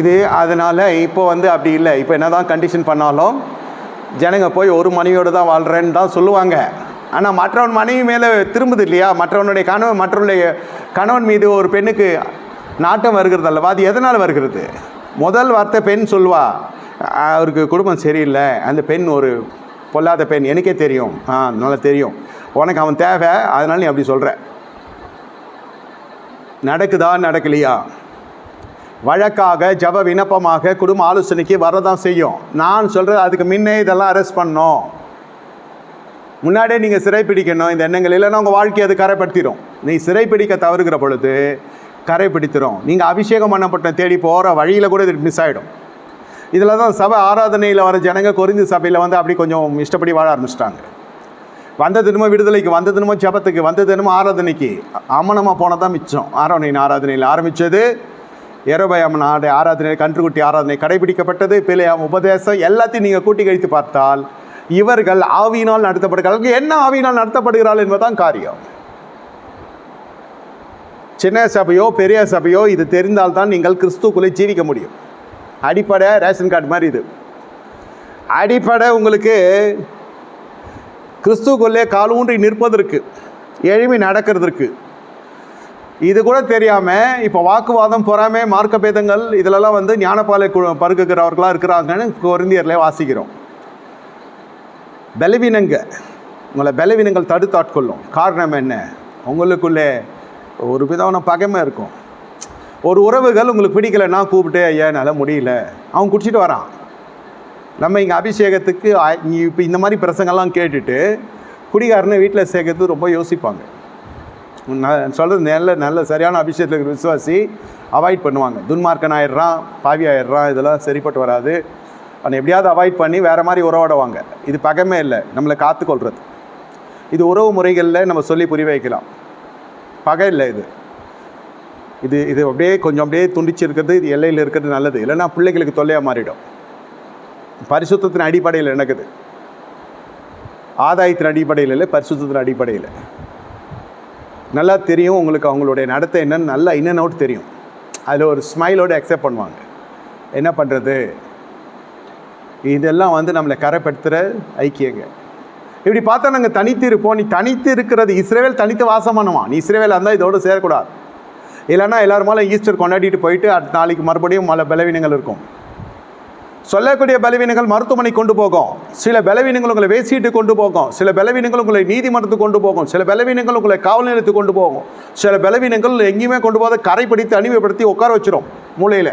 இது அதனால் இப்போ வந்து அப்படி இல்லை. இப்போ என்ன தான் கண்டிஷன் பண்ணாலும் ஜனங்க போய் ஒரு மனைவியோடு தான் வாழ்கிறேன்னு தான் சொல்லுவாங்க. ஆனால் மற்றவன் மனைவி மேலே திரும்புது இல்லையா? மற்றவனுடைய கணவன் மற்றவனுடைய கணவன் மீது ஒரு பெண்ணுக்கு நாட்டம் வருகிறது அல்லவா? அது எதனால் வருகிறது? முதல் வார்த்தை பெண் சொல்வா அவருக்கு குடும்பம் சரியில்லை. அந்த பெண் ஒரு பொல்லாத பெண். எனக்கே தெரியும். ஆ நல்லா தெரியும். உனக்கு அவன் தேவை அதனால நீ அப்படி சொல்கிற நடக்குதா நடக்கலையா? வழக்காக ஜப விண்ணப்பமாக குடும்ப ஆலோசனைக்கு வரதான் செய்யும். நான் சொல்கிறது அதுக்கு முன்னே இதெல்லாம் அரெஸ்ட் பண்ணோம் முன்னாடியே நீங்கள் சிறைப்பிடிக்கணும் இந்த எண்ணங்கள் இல்லைன்னா உங்கள் வாழ்க்கையை அது கரைப்படுத்திடும் நீ சிறைப்பிடிக்க தவறுகிற பொழுது கரைப்பிடித்திடும் நீங்கள் அபிஷேகம் பண்ணப்பட்ட தேடி போகிற வழியில் கூட இது மிஸ் ஆகிடும் இதில் தான் சபை ஆராதனையில் வர ஜனங்க குறிஞ்சி சபையில் வந்து அப்படி கொஞ்சம் இஷ்டப்படி வாழ ஆரம்பிச்சிட்டாங்க. வந்த தினமும் விடுதலைக்கு வந்த தினமும் ஜபத்துக்கு வந்த தினமும் ஆராதனைக்கு. அமனமாக போனது தான் மிச்சம். ஆராதனையின் ஆராதனையில் ஆரம்பித்தது எரோபயாமன் ஆடை ஆராதனை கன்றுக்குட்டி ஆராதனை கடைபிடிக்கப்பட்டது. பிழையாம் உபதேசம் எல்லாத்தையும் நீங்கள் கூட்டி கழித்து பார்த்தால் இவர்கள் ஆவியினால் நடத்தப்படுகிறார்கள். என்ன ஆவியினால் நடத்தப்படுகிறாள் என்பதுதான் காரியம். சின்ன சபையோ பெரிய சபையோ இது தெரிந்தால்தான் நீங்கள் கிறிஸ்துக்குள்ளே ஜீவிக்க முடியும். அடிப்படை ரேஷன் கார்டு மாதிரி இது. அடிப்படை உங்களுக்கு கிறிஸ்துக்குள்ளே காலூன்றி நிற்பதற்கு எளிமை நடக்கிறதுக்கு இது கூட தெரியாமல் இப்போ வாக்குவாதம் பொறாமை மார்க்க பேதங்கள் இதிலெல்லாம் வந்து ஞானப்பாலை பருகுகிறவர்களாக இருக்கிறாங்கன்னு கொரிந்தியர்ல வாசிக்கிறோம். பலவீனங்க உங்களை பலவீனங்கள் தடுத்தாட்கொள்ளும். காரணம் என்ன? உங்களுக்குள்ளே ஒரு விதமான பகைமை இருக்கும். ஒரு உறவுகள் உங்களுக்கு பிடிக்கலைன்னா கூப்பிட்டு ஐயா என்னால் முடியல. அவன் குடிச்சிட்டு வரான். நம்ம இங்கே அபிஷேகத்துக்கு இப்போ இந்த மாதிரி பிரசங்கெல்லாம் கேட்டுட்டு குடிகாரனை வீட்டில் சேர்க்கறது ரொம்ப யோசிப்பாங்க. நான் சொல்கிறது நல்ல நல்ல சரியான அபிஷேகத்தில் இருக்கிற விசுவாசி அவாய்ட் பண்ணுவாங்க. துன்மார்க்கன் ஆயிடுறான் பாவி ஆயிடுறான் இதெல்லாம் சரிப்பட்டு வராது. அவனை எப்படியாவது அவாய்ட் பண்ணி வேறு மாதிரி உறவாடுவாங்க. இது பகமே இல்லை நம்மளை காத்துக்கொள்கிறது இது உறவு முறைகளில் நம்ம சொல்லி புரிய வைக்கலாம். பகை இல்லை இது. இது இது அப்படியே கொஞ்சம் அப்படியே துண்டிச்சு இருக்கிறது இது எல்லையில் இருக்கிறது நல்லது. இல்லைன்னா பிள்ளைகளுக்கு தொல்லையாக மாறிடும். பரிசுத்தத்தின் அடிப்படையில் நடக்குது. ஆதாயத்தின் அடிப்படையில் இல்லை பரிசுத்தத்தின் அடிப்படையில். நல்லா தெரியும் உங்களுக்கு அவங்களுடைய நடத்தை என்னன்னு நல்லா இன்னும் அவுட் தெரியும். அதில் ஒரு ஸ்மைலோடு அக்செப்ட் பண்ணுவாங்க. என்ன பண்ணுறது இதெல்லாம் வந்து நம்மளை கரைப்படுத்துகிற ஐக்கியங்க. இப்படி பார்த்தா நாங்கள் தனித்து இருப்போம். நீ தனித்து இருக்கிறது இஸ்ரேவேல் தனித்து வாசம் பண்ணுவான் நீ இஸ்ரேவேல் இருந்தால் இதோடு சேரக்கூடாது. இல்லைன்னா எல்லாருமாலும் ஈஸ்டர் கொண்டாடிட்டு போயிட்டு அடுத்த நாளைக்கு மறுபடியும் மல பலவீனங்கள் இருக்கும். சொல்லக்கூடிய பலவீனங்கள் மருத்துவமனை கொண்டு போகும். சில பலவீனங்கள் உங்களை வேசிட்டு கொண்டு போகும். சில பலவீனங்கள் உங்களை நீதிமன்றத்துக்கு கொண்டு போகும். சில பலவீனங்கள் உங்களை காவல் நிலையத்துக்கு கொண்டு போகும். சில பலவீனங்கள் எங்கேயுமே கொண்டு போகாத கரைப்படுத்தி அணிமைப்படுத்தி உட்கார வச்சிரும் மூளையில்.